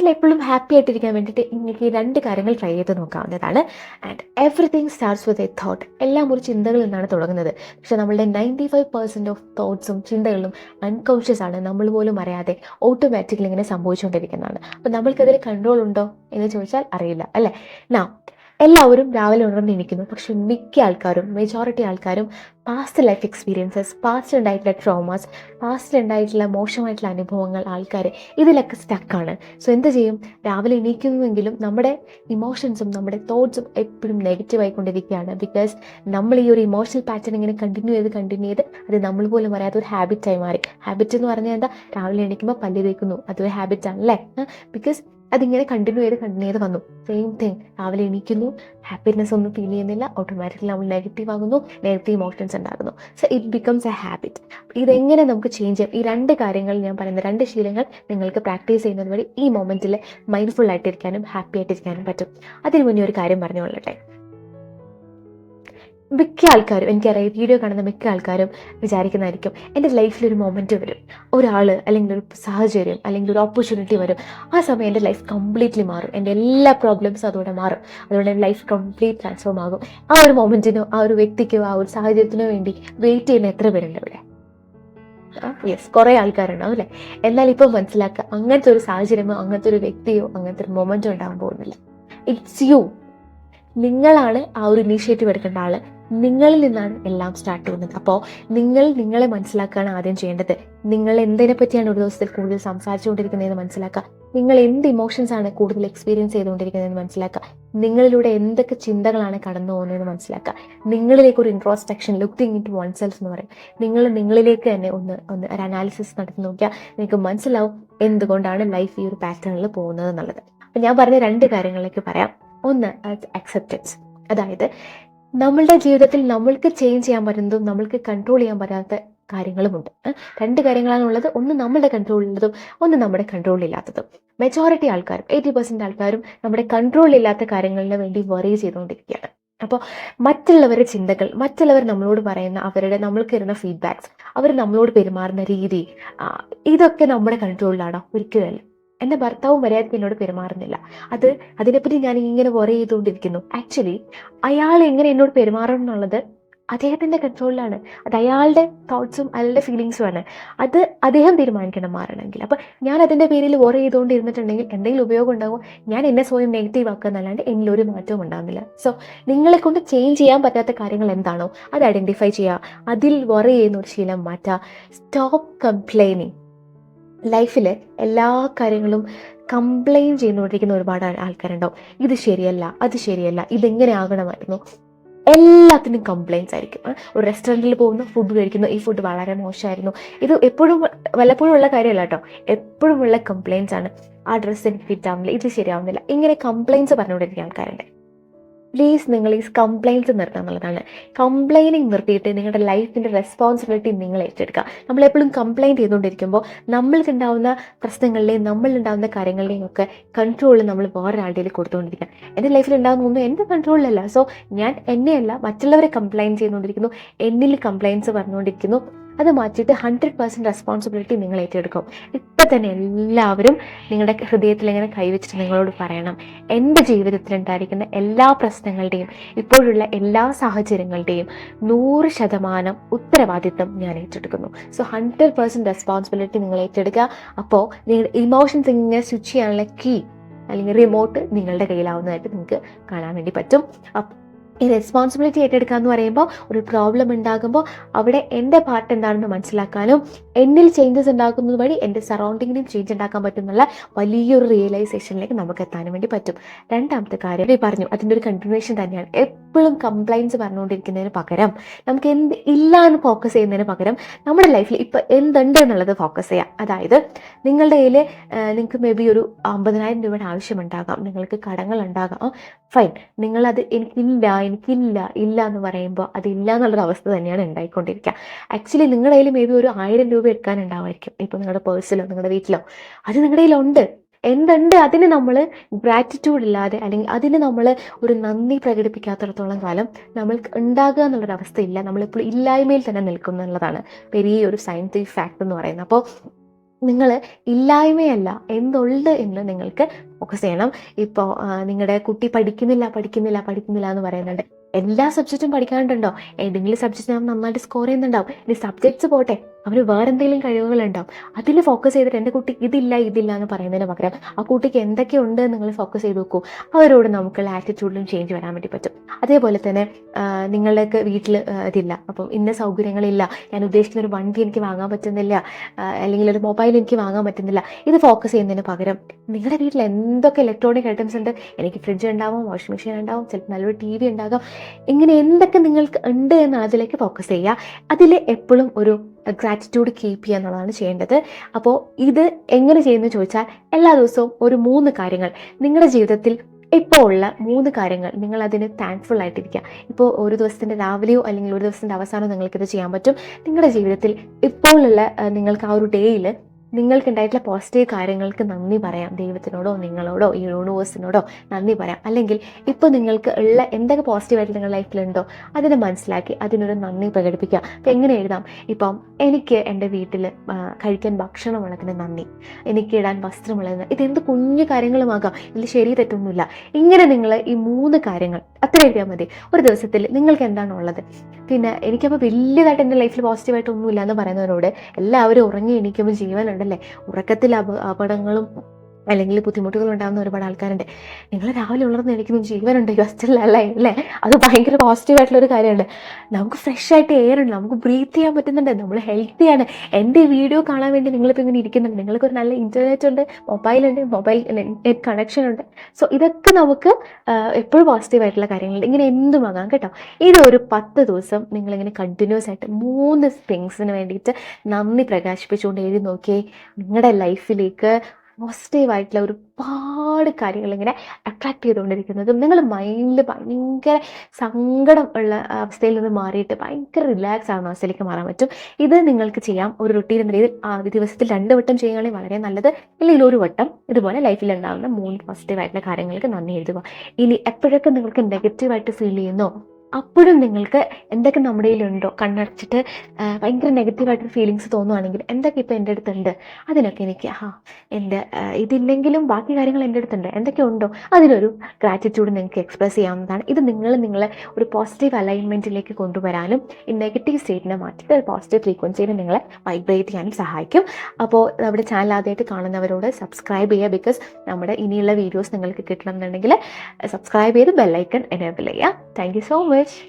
ലൈഫിൽ എപ്പോഴും ഹാപ്പി ആയിട്ടിരിക്കാൻ വേണ്ടിയിട്ട് നിങ്ങൾക്ക് ഈ രണ്ട് കാര്യങ്ങൾ ട്രൈ ചെയ്ത് നോക്കാവുന്നതാണ്. And everything starts with a thought എല്ലാം ഒരു ചിന്തകളിൽ നിന്നാണ് തുടങ്ങുന്നത്. പക്ഷെ നമ്മളുടെ നയന്റി ഫൈവ് പെർസെന്റ് ഓഫ് തോട്ട്സും ചിന്തകളും അൺകോൺഷ്യസ് ആണ്. നമ്മൾ പോലും അറിയാതെ ഓട്ടോമാറ്റിക്കലി ഇങ്ങനെ സംഭവിച്ചുകൊണ്ടിരിക്കുന്നതാണ്. അപ്പോൾ നമ്മൾക്കതിൽ കൺട്രോൾ ഉണ്ടോ എന്ന് ചോദിച്ചാൽ അറിയില്ല. അല്ലേ? നാ എല്ലാവരും രാവിലെ ഉണർന്നിരിക്കുന്നു പക്ഷെ മിക്ക ആൾക്കാരും മെജോറിറ്റി ആൾക്കാരും പാസ്റ്റ് ലൈഫ് എക്സ്പീരിയൻസസ് പാസ്റ്റ് ഉണ്ടായിട്ടുള്ള ട്രോമാസ് പാസ്റ്റിൽ ഉണ്ടായിട്ടുള്ള മോശമായിട്ടുള്ള അനുഭവങ്ങൾ ആൾക്കാർ ഇതിലൊക്കെ സ്റ്റക്കാണ് സോ എന്ത് ചെയ്യും? രാവിലെ എണീക്കുന്നുവെങ്കിലും നമ്മുടെ ഇമോഷൻസും നമ്മുടെ തോട്ട്സും എപ്പോഴും നെഗറ്റീവായി ആയിക്കൊണ്ടിരിക്കുകയാണ്. ബിക്കോസ് നമ്മൾ ഈ ഒരു ഇമോഷണൽ പാറ്റേൺ ഇങ്ങനെ കണ്ടിന്യൂ ചെയ്ത് കണ്ടിന്യൂ ചെയ്ത് അത് നമ്മൾ പോലും പറയാത്ത ഒരു ഹാബിറ്റായി മാറി. ഹാബിറ്റ് എന്ന് പറഞ്ഞാൽ എന്താ? രാവിലെ എണീക്കുമ്പോൾ പല്ല് തേക്കുന്നു. അതൊരു ഹാബിറ്റാണ് അല്ലേ ബിക്കോസ് അതിങ്ങനെ കണ്ടിന്യൂ ചെയ്ത് കണ്ടിന്യൂ ചെയ്ത് വന്നു. സെയിം തിങ് രാവിലെ എണീക്കുന്നു. ഹാപ്പിനെസ് ഒന്നും ഫീൽ ചെയ്യുന്നില്ല. ഓട്ടോമാറ്റിക്കലി നമ്മൾ നെഗറ്റീവ് ആകുന്നു. നെഗറ്റീവ് ഇമോഷൻസ് ഉണ്ടാകുന്നു. So it becomes a habit ഇതെങ്ങനെ നമുക്ക് ചേഞ്ച് ചെയ്യാം? ഈ രണ്ട് കാര്യങ്ങൾ ഞാൻ പറയുന്ന രണ്ട് ശീലങ്ങൾ നിങ്ങൾക്ക് പ്രാക്ടീസ് ചെയ്യുന്നത് വഴി ഈ മൊമെന്റിൽ മൈൻഡ്ഫുൾ ആയിട്ടിരിക്കാനും ഹാപ്പി ആയിട്ടിരിക്കാനും പറ്റും. അതിന് മുന്നേ ഒരു കാര്യം പറഞ്ഞുകൊള്ളട്ടെ. മിക്ക ആൾക്കാരും എനിക്കറിയാം വീഡിയോ കാണുന്ന മിക്ക ആൾക്കാരും വിചാരിക്കുന്നതായിരിക്കും എന്റെ ലൈഫിൽ ഒരു മൊമെന്റ് വരും. ഒരാൾ അല്ലെങ്കിൽ ഒരു സാഹചര്യം അല്ലെങ്കിൽ ഒരു ഓപ്പർച്യൂണിറ്റി വരും. ആ സമയം എന്റെ ലൈഫ് കംപ്ലീറ്റ്ലി മാറും. എന്റെ എല്ലാ പ്രോബ്ലംസും അതോടെ മാറും. അതുകൊണ്ട് എന്റെ ലൈഫ് കംപ്ലീറ്റ് ട്രാൻസ്ഫോം ആകും. ആ ഒരു മൊമെന്റിനോ ആ ഒരു വ്യക്തിക്കോ ആ ഒരു സാഹചര്യത്തിനോ വേണ്ടി വെയിറ്റ് ചെയ്യുന്ന എത്ര പേരുണ്ട് ഇവിടെ യെസ് കുറേ ആൾക്കാരുണ്ടാവും അല്ലേ? എന്നാൽ ഇപ്പം മനസ്സിലാക്കുക അങ്ങനത്തെ ഒരു സാഹചര്യമോ അങ്ങനത്തെ ഒരു വ്യക്തിയോ അങ്ങനത്തെ ഒരു മൊമെന്റോ ഉണ്ടാകാൻ പോകുന്നില്ല. ഇറ്റ്സ് യു നിങ്ങളാണ് ആ ഒരു ഇനീഷ്യേറ്റീവ് എടുക്കേണ്ട ആൾ. നിങ്ങളിൽ നിന്നാണ് എല്ലാം സ്റ്റാർട്ട് ചെയ്യുന്നത്. അപ്പോൾ നിങ്ങൾ നിങ്ങളെ മനസ്സിലാക്കുകയാണ് ആദ്യം ചെയ്യേണ്ടത്. നിങ്ങൾ എന്തിനെ പറ്റിയാണ് ഒരു ദിവസത്തിൽ കൂടുതൽ സംസാരിച്ചുകൊണ്ടിരിക്കുന്നതെന്ന് മനസ്സിലാക്കുക. നിങ്ങൾ എന്ത് ഇമോഷൻസ് ആണ് കൂടുതൽ എക്സ്പീരിയൻസ് ചെയ്തുകൊണ്ടിരിക്കുന്നതെന്ന് മനസ്സിലാക്കുക. നിങ്ങളിലൂടെ എന്തൊക്കെ ചിന്തകളാണ് കടന്നു പോകുന്നതെന്ന് മനസ്സിലാക്കുക. നിങ്ങളിലേക്ക് ഒരു introspection looking into oneself എന്ന് പറയും. നിങ്ങൾ നിങ്ങളിലേക്ക് തന്നെ ഒന്ന് ഒന്ന് ഒരു അനാലിസിസ് നടത്തി നോക്കിയാൽ നിങ്ങൾക്ക് മനസ്സിലാവും എന്തുകൊണ്ടാണ് ലൈഫ് ഈ ഒരു പാറ്റേണിൽ പോകുന്നത് എന്നുള്ളത്. അപ്പം ഞാൻ പറഞ്ഞ രണ്ട് കാര്യങ്ങളിലേക്ക് പറയാം. ഒന്ന് അക്സെപ്റ്റൻസ് അതായത് നമ്മളുടെ ജീവിതത്തിൽ നമ്മൾക്ക് ചേഞ്ച് ചെയ്യാൻ പറ്റുന്നതും നമ്മൾക്ക് കൺട്രോൾ ചെയ്യാൻ പറ്റാത്ത കാര്യങ്ങളുമുണ്ട്. രണ്ട് രണ്ട് കാര്യങ്ങളാണുള്ളത്. ഒന്ന് നമ്മളുടെ കൺട്രോളിലുള്ളതും ഒന്ന് നമ്മുടെ കൺട്രോളില്ലാത്തതും മെജോറിറ്റി ആൾക്കാരും എയ്റ്റി പെർസെന്റ് ആൾക്കാരും നമ്മുടെ കൺട്രോളില്ലാത്ത കാര്യങ്ങളിന് വേണ്ടി വറി ചെയ്തുകൊണ്ടിരിക്കുകയാണ്. അപ്പോൾ മറ്റുള്ളവരുടെ ചിന്തകൾ മറ്റുള്ളവർ നമ്മളോട് പറയുന്ന അവരുടെ നമ്മൾക്ക് തരുന്ന ഫീഡ്ബാക്ക്സ് അവർ നമ്മളോട് പെരുമാറുന്ന രീതി ഇതൊക്കെ നമ്മുടെ കൺട്രോളിലാണോ ഒരിക്കലല്ല എന്റെ ഭർത്താവും മര്യാദയ്ക്ക് എന്നോട് പെരുമാറുന്നില്ല. അത് അതിനെപ്പറ്റി ഞാൻ ഇങ്ങനെ വറി ചെയ്തുകൊണ്ടിരിക്കുന്നു. ആക്ച്വലി അയാൾ എങ്ങനെ എന്നോട് പെരുമാറണം എന്നുള്ളത് അദ്ദേഹത്തിന്റെ കൺട്രോളിലാണ് അത് അയാളുടെ തോട്ട്സും അയാളുടെ ഫീലിങ്സും ആണ്. അത് അദ്ദേഹം തീരുമാനിക്കണം മാറണമെങ്കിൽ. അപ്പോൾ ഞാൻ അതിന്റെ പേരിൽ വറി ചെയ്തുകൊണ്ടിരുന്നിട്ടുണ്ടെങ്കിൽ എന്തെങ്കിലും ഉപയോഗം ഉണ്ടാകും ഞാൻ എന്നെ സ്വയം നെഗറ്റീവ് ആക്കുക എന്നല്ലാണ്ട് എന്നിലൊരു മാറ്റവും ഉണ്ടാകുന്നില്ല. സോ നിങ്ങളെ കൊണ്ട് ചേഞ്ച് ചെയ്യാൻ പറ്റാത്ത കാര്യങ്ങൾ എന്താണോ? അത് ഐഡന്റിഫൈ ചെയ്യുക. അതിൽ വറി ചെയ്യുന്ന ഒരു ശീലം മാറ്റുക. സ്റ്റോപ്പ് കംപ്ലൈനിങ് ലൈഫിൽ എല്ലാ കാര്യങ്ങളും കംപ്ലെയിൻ ചെയ്തുകൊണ്ടിരിക്കുന്ന ഒരുപാട് ആൾ- ആൾക്കാരുണ്ടാവും. ഇത് ശരിയല്ല അത് ശരിയല്ല ഇതെങ്ങനെ ആകണമായിരുന്നു? എല്ലാത്തിനും കംപ്ലയിൻസ് ആയിരിക്കും. ഒരു റെസ്റ്റോറന്റിൽ പോകുന്നു ഫുഡ് കഴിക്കുന്നു ഈ ഫുഡ് വളരെ മോശമായിരുന്നു. ഇത് എപ്പോഴും വല്ലപ്പോഴും ഉള്ള കാര്യമല്ല കേട്ടോ എപ്പോഴും ഉള്ള കംപ്ലയിൻസ് ആണ്. ആ ഡ്രസ്സ് എനിക്ക് ഫിറ്റ് ആവുന്നില്ല ഇത് ശരിയാവുന്നില്ല. ഇങ്ങനെ കംപ്ലയിൻസ് പറഞ്ഞുകൊണ്ടിരിക്കുന്ന ആൾക്കാരുണ്ട്. പ്ലീസ് നിങ്ങൾ ഈ കംപ്ലൈന്റ്സ് നിർത്തുക എന്നുള്ളതാണ് കംപ്ലൈനിങ് നിർത്തിയിട്ട് നിങ്ങളുടെ ലൈഫിന്റെ റെസ്പോൺസിബിലിറ്റി നിങ്ങൾ ഏറ്റെടുക്കുക. നമ്മളെപ്പോഴും കംപ്ലയിന്റ് ചെയ്തുകൊണ്ടിരിക്കുമ്പോൾ നമ്മൾക്കുണ്ടാവുന്ന പ്രശ്നങ്ങളുടെയും നമ്മളുണ്ടാവുന്ന കാര്യങ്ങളുടെയും ഒക്കെ കൺട്രോൾ നമ്മൾ വേറൊരാളുടെ കൊടുത്തുകൊണ്ടിരിക്കുക. എന്റെ ലൈഫിൽ ഉണ്ടാകുന്ന ഒന്നും എന്റെ കൺട്രോളിലല്ല സോ ഞാൻ എന്നെയല്ല മറ്റുള്ളവരെ കംപ്ലയിന്റ് ചെയ്തുകൊണ്ടിരിക്കുന്നു. എന്നിൽ കംപ്ലയിൻസ് പറഞ്ഞുകൊണ്ടിരിക്കുന്നു. അത് മാറ്റിയിട്ട് ഹൺഡ്രഡ് പെർസെന്റ് റെസ്പോൺസിബിലിറ്റി നിങ്ങൾ ഏറ്റെടുക്കും. ഇപ്പം തന്നെ എല്ലാവരും നിങ്ങളുടെ ഹൃദയത്തിൽ ഇങ്ങനെ കൈവച്ചിട്ട് നിങ്ങളോട് പറയണം. എന്റെ ജീവിതത്തിൽ ഉണ്ടായിരിക്കുന്ന എല്ലാ പ്രശ്നങ്ങളുടെയും ഇപ്പോഴുള്ള എല്ലാ സാഹചര്യങ്ങളുടെയും നൂറ് ശതമാനം ഉത്തരവാദിത്വം ഞാൻ ഏറ്റെടുക്കുന്നു. സോ ഹൺഡ്രഡ് പെർസെന്റ് റെസ്പോൺസിബിലിറ്റി നിങ്ങൾ ഏറ്റെടുക്കുക. അപ്പോൾ നിങ്ങളുടെ ഇമോഷൻസ് ഇങ്ങനെ സ്വിച്ച് ചെയ്യാനുള്ള കീ അല്ലെങ്കിൽ റിമോട്ട് നിങ്ങളുടെ കയ്യിലാവുന്നതായിട്ട് നിങ്ങൾക്ക് കാണാൻ വേണ്ടി പറ്റും. ഈ റെസ്പോൺസിബിലിറ്റി ഏറ്റെടുക്കുക എന്ന് പറയുമ്പോൾ ഒരു പ്രോബ്ലം ഉണ്ടാകുമ്പോൾ അവിടെ എന്റെ പാർട്ട് എന്താണെന്ന് മനസ്സിലാക്കാനും എന്നിൽ ചേഞ്ചസ് ഉണ്ടാക്കുന്നത് വഴി എന്റെ സറൗണ്ടിങ്ങിനും ചേഞ്ച് ഉണ്ടാക്കാൻ പറ്റുന്നുള്ള വലിയൊരു റിയലൈസേഷനിലേക്ക് നമുക്ക് എത്താനും വേണ്ടി പറ്റും. രണ്ടാമത്തെ കാര്യം പറഞ്ഞു അതിന്റെ ഒരു കണ്ടിന്യൂഷൻ തന്നെയാണ്. എപ്പോഴും കംപ്ലൈൻസ് പറഞ്ഞുകൊണ്ടിരിക്കുന്നതിന് പകരം നമുക്ക് എന്ത് ഇല്ല എന്ന് ഫോക്കസ് ചെയ്യുന്നതിന് പകരം നമ്മുടെ ലൈഫിൽ ഇപ്പോൾ എന്തുണ്ട് എന്നുള്ളത് ഫോക്കസ് ചെയ്യാം. അതായത് നിങ്ങളുടെ കയ്യിൽ നിങ്ങൾക്ക് മേ ബി ഒരു അമ്പതിനായിരം രൂപയുടെ ആവശ്യമുണ്ടാകാം നിങ്ങൾക്ക് കടങ്ങൾ ഉണ്ടാകാം. ഫൈൻ നിങ്ങളത് എനിക്കില്ല എനിക്കില്ല ഇല്ല എന്ന് പറയുമ്പോൾ അതില്ല എന്നുള്ളൊരു അവസ്ഥ തന്നെയാണ് ഉണ്ടായിക്കൊണ്ടിരിക്കുക ആക്ച്വലി നിങ്ങളുടെ കയ്യിൽ മേ ബി ഒരു ആയിരം രൂപ എടുക്കാനുണ്ടാവായിരിക്കും. ഇപ്പോൾ നിങ്ങളുടെ പേഴ്സിലോ നിങ്ങളുടെ വീട്ടിലോ. അത് നിങ്ങളുടെ കയ്യിലുണ്ട്. എന്തുണ്ട്? അതിന് നമ്മൾ ഗ്രാറ്റിറ്റ്യൂഡ് ഇല്ലാതെ അല്ലെങ്കിൽ അതിന് നമ്മൾ ഒരു നന്ദി പ്രകടിപ്പിക്കാത്തിടത്തോളം കാലം നമ്മൾക്ക് ഉണ്ടാകുക എന്നുള്ളൊരു അവസ്ഥയില്ല നമ്മളിപ്പോൾ ഇല്ലായ്മയിൽ തന്നെ നിൽക്കുന്നുള്ളതാണ്. വലിയൊരു സയന്റിഫിക് ഫാക്ട് എന്ന് പറയുന്നത്. അപ്പോൾ നിങ്ങൾ ഇല്ലായ്മയല്ല എന്തുണ്ട് എന്ന് നിങ്ങൾക്ക് ഫോക്കസ് ചെയ്യണം. ഇപ്പോൾ നിങ്ങളുടെ കുട്ടി പഠിക്കുന്നില്ല പഠിക്കുന്നില്ല പഠിക്കുന്നില്ല എന്ന് പറയുന്നുണ്ട്. എല്ലാ സബ്ജക്റ്റും പഠിക്കാനുണ്ടോ ഏതെങ്കിലും സബ്ജക്റ്റ് ഞാൻ നന്നായിട്ട് സ്കോർ ചെയ്യുന്നുണ്ടാവും. ഇനി സബ്ജക്ട്സ് പോട്ടെ. അവന് വേറെ എന്തെങ്കിലും കഴിവുകളുണ്ടാവും. അതിൽ ഫോക്കസ് ചെയ്തിട്ട് എന്റെ കുട്ടി ഇതില്ല ഇതില്ല എന്ന് പറയുന്നതിന് പകരം ആ കുട്ടിക്ക് എന്തൊക്കെയുണ്ട് നിങ്ങൾ ഫോക്കസ് ചെയ്ത് നോക്കൂ. അവരോട് നമുക്കുള്ള ആറ്റിറ്റ്യൂഡിലും ചേഞ്ച് വരാൻ വേണ്ടി പറ്റും. അതേപോലെ തന്നെ നിങ്ങളുടെയൊക്കെ വീട്ടിൽ ഇതില്ല. അപ്പം ഇന്ന സൗകര്യങ്ങളില്ല. ഞാൻ ഉദ്ദേശിക്കുന്ന ഒരു വണ്ടി എനിക്ക് വാങ്ങാൻ പറ്റുന്നില്ല. അല്ലെങ്കിൽ ഒരു മൊബൈൽ എനിക്ക് വാങ്ങാൻ പറ്റുന്നില്ല. ഇത് ഫോക്കസ് ചെയ്യുന്നതിന് പകരം നിങ്ങളുടെ വീട്ടിൽ എന്തൊക്കെ ഇലക്ട്രോണിക് ഐറ്റംസ് ഉണ്ട്? എനിക്ക് ഫ്രിഡ്ജ് ഉണ്ടാവും വാഷിംഗ് മെഷീൻ ഉണ്ടാവും ചിലപ്പോൾ നല്ലൊരു ടി വി ഉണ്ടാകാം. ഇങ്ങനെ എന്തൊക്കെ നിങ്ങൾക്ക് ഉണ്ട് എന്ന് അതിലേക്ക് ഫോക്കസ് ചെയ്യുക. അതിൽ എപ്പോഴും ഒരു ഗ്രാറ്റിറ്റ്യൂഡ് കീപ്പ് ചെയ്യുക എന്നുള്ളതാണ് ചെയ്യേണ്ടത്. അപ്പോൾ ഇത് എങ്ങനെ ചെയ്യുന്നു ചോദിച്ചാൽ എല്ലാ ദിവസവും ഒരു മൂന്ന് കാര്യങ്ങൾ. നിങ്ങളുടെ ജീവിതത്തിൽ ഇപ്പോൾ ഉള്ള മൂന്ന് കാര്യങ്ങൾ നിങ്ങൾ അതിന് താങ്ക്ഫുൾ ആയിട്ടിരിക്കുക. ഇപ്പോൾ ഒരു ദിവസത്തിന്റെ രാവിലെയോ അല്ലെങ്കിൽ ഒരു ദിവസത്തിന്റെ അവസാനമോ നിങ്ങൾക്കിത് ചെയ്യാൻ പറ്റും. നിങ്ങളുടെ ജീവിതത്തിൽ ഇപ്പോഴുള്ള നിങ്ങൾക്ക് ആ ഒരു ഡേയിൽ നിങ്ങൾക്ക് ഉണ്ടായിട്ടുള്ള പോസിറ്റീവ് കാര്യങ്ങൾക്ക് നന്ദി പറയാം. ദൈവത്തിനോടോ നിങ്ങളോടോ ഈ യൂണിവേഴ്സിനോടോ നന്ദി പറയാം. അല്ലെങ്കിൽ ഇപ്പോൾ നിങ്ങൾക്ക് ഉള്ള എന്തൊക്കെ പോസിറ്റീവായിട്ട് നിങ്ങളുടെ ലൈഫിലുണ്ടോ അതിനെ മനസ്സിലാക്കി അതിനൊരു നന്ദി പ്രകടിപ്പിക്കുക. അപ്പം എങ്ങനെ എഴുതാം? ഇപ്പം എനിക്ക് എന്റെ വീട്ടിൽ കഴിക്കാൻ ഭക്ഷണമുള്ളതിന് നന്ദി. എനിക്ക് ഇടാൻ വസ്ത്രമുള്ളതിന് ഇതെന്ത് കുഞ്ഞു കാര്യങ്ങളുമാകാം. ഇതിൽ ശരി തെറ്റൊന്നുമില്ല. ഇങ്ങനെ നിങ്ങൾ ഈ മൂന്ന് കാര്യങ്ങൾ അത്ര എഴുതിയാൽ മതി. ഒരു ദിവസത്തിൽ നിങ്ങൾക്ക് എന്താണ് ഉള്ളത് പിന്നെ എനിക്കപ്പോൾ വലിയതായിട്ട് എന്റെ ലൈഫിൽ പോസിറ്റീവായിട്ട് ഒന്നുമില്ല എന്ന് പറയുന്നവരോട് എല്ലാവരും ഉറങ്ങി എണീക്കുമ്പോൾ ജീവനുണ്ടല്ലേ? ഉറക്കത്തിൽ അപ അപകടങ്ങളും അല്ലെങ്കിൽ ബുദ്ധിമുട്ടുകൾ ഉണ്ടാകുന്ന ഒരുപാട് ആൾക്കാരുണ്ട്. നിങ്ങൾ രാവിലെ ഉണർന്ന് എണീക്കുന്നു ജീവനുണ്ട് ഹോസ്റ്റലിലല്ലേ അല്ലേ? അത് ഭയങ്കര പോസിറ്റീവായിട്ടുള്ള ഒരു കാര്യമാണ് നമുക്ക് ഫ്രഷ് ആയിട്ട് എയർ ഉണ്ട്. നമുക്ക് ബ്രീത്ത് ചെയ്യാൻ പറ്റുന്നുണ്ട്. നമ്മൾ ഹെൽത്തിയാണ് എന്റെ വീഡിയോ കാണാൻ വേണ്ടി നിങ്ങളിപ്പോൾ ഇങ്ങനെ ഇരിക്കുന്നുണ്ട്. നിങ്ങൾക്ക് ഒരു നല്ല ഇന്റർനെറ്റ് ഉണ്ട് മൊബൈൽ ഉണ്ട് മൊബൈൽ നെറ്റ് കണക്ഷൻ ഉണ്ട്. സോ ഇതൊക്കെ നമുക്ക് എപ്പോഴും പോസിറ്റീവ് ആയിട്ടുള്ള കാര്യങ്ങളുണ്ട്. ഇങ്ങനെ എന്തുമാകാം കേട്ടോ. ഇത് ഒരു പത്ത് ദിവസം നിങ്ങളിങ്ങനെ കണ്ടിന്യൂസ് ആയിട്ട് മൂന്ന് തിങ്സിന് വേണ്ടിയിട്ട് നന്ദി പ്രകാശിപ്പിച്ചുകൊണ്ട് എഴുതി നോക്കിയേ. നിങ്ങളുടെ ലൈഫിലേക്ക് പോസിറ്റീവ് ആയിട്ടുള്ള ഒരുപാട് കാര്യങ്ങൾ ഇങ്ങനെ അട്രാക്ട് ചെയ്തുകൊണ്ടിരിക്കുന്നതും നിങ്ങൾ മൈൻഡിൽ ഭയങ്കര സങ്കടം ഉള്ള അവസ്ഥയിൽ നിന്ന് മാറിയിട്ട് ഭയങ്കര റിലാക്സ് ആവുന്ന അവസ്ഥയിലേക്ക് മാറാൻ പറ്റും. ഇത് നിങ്ങൾക്ക് ചെയ്യാം. ഒരു റുട്ടീൻ എന്ന രീതിയിൽ ദിവസത്തിൽ രണ്ട് വട്ടം ചെയ്യുകയാണെങ്കിൽ വളരെ നല്ലത്. ഇല്ലെങ്കിൽ ഒരു വട്ടം ഇതുപോലെ ലൈഫിൽ ഉണ്ടാകുന്ന മൂന്ന് പോസിറ്റീവായിട്ടുള്ള കാര്യങ്ങൾക്ക് നന്ദി എഴുതുക. ഇനി എപ്പോഴൊക്കെ നിങ്ങൾക്ക് നെഗറ്റീവായിട്ട് ഫീൽ ചെയ്യുന്നോ? അപ്പോഴും നിങ്ങൾക്ക് എന്തൊക്കെ നമ്മുടെ കയ്യിലുണ്ടോ? കണ്ണടച്ചിട്ട് ഭയങ്കര നെഗറ്റീവായിട്ടൊരു ഫീലിങ്സ് തോന്നുവാണെങ്കിൽ എന്തൊക്കെ ഇപ്പോൾ എന്റെ അടുത്തുണ്ട്? അതിനൊക്കെ എനിക്ക് ആ എന്റെ ഇതില്ലെങ്കിലും ബാക്കി കാര്യങ്ങൾ എന്റെ അടുത്തുണ്ട്. എന്തൊക്കെ ഉണ്ടോ? അതിനൊരു ഗ്രാറ്റിറ്റ്യൂഡ് നിങ്ങൾക്ക് എക്സ്പ്രസ് ചെയ്യാവുന്നതാണ്. ഇത് നിങ്ങൾ നിങ്ങളെ ഒരു പോസിറ്റീവ് അലൈൻമെന്റിലേക്ക് കൊണ്ടുവരാനും ഈ നെഗറ്റീവ് സ്റ്റേറ്റിനെ മാറ്റിയിട്ട് പോസിറ്റീവ് ഫ്രീക്വൻസിയിൽ നിങ്ങളെ വൈബ്രേറ്റ് ചെയ്യാനും സഹായിക്കും. അപ്പോൾ നമ്മുടെ ചാനൽ ആദ്യമായിട്ട് കാണുന്നവരോട് സബ്സ്ക്രൈബ് ചെയ്യുക ബിക്കോസ് നമ്മുടെ ഇനിയുള്ള വീഡിയോസ് നിങ്ങൾക്ക് കിട്ടണം എന്നുണ്ടെങ്കിൽ സബ്സ്ക്രൈബ് ചെയ്ത് ബെല്ലൈക്കൺ എനേബിൾ ചെയ്യുക. Thank you so much ночь.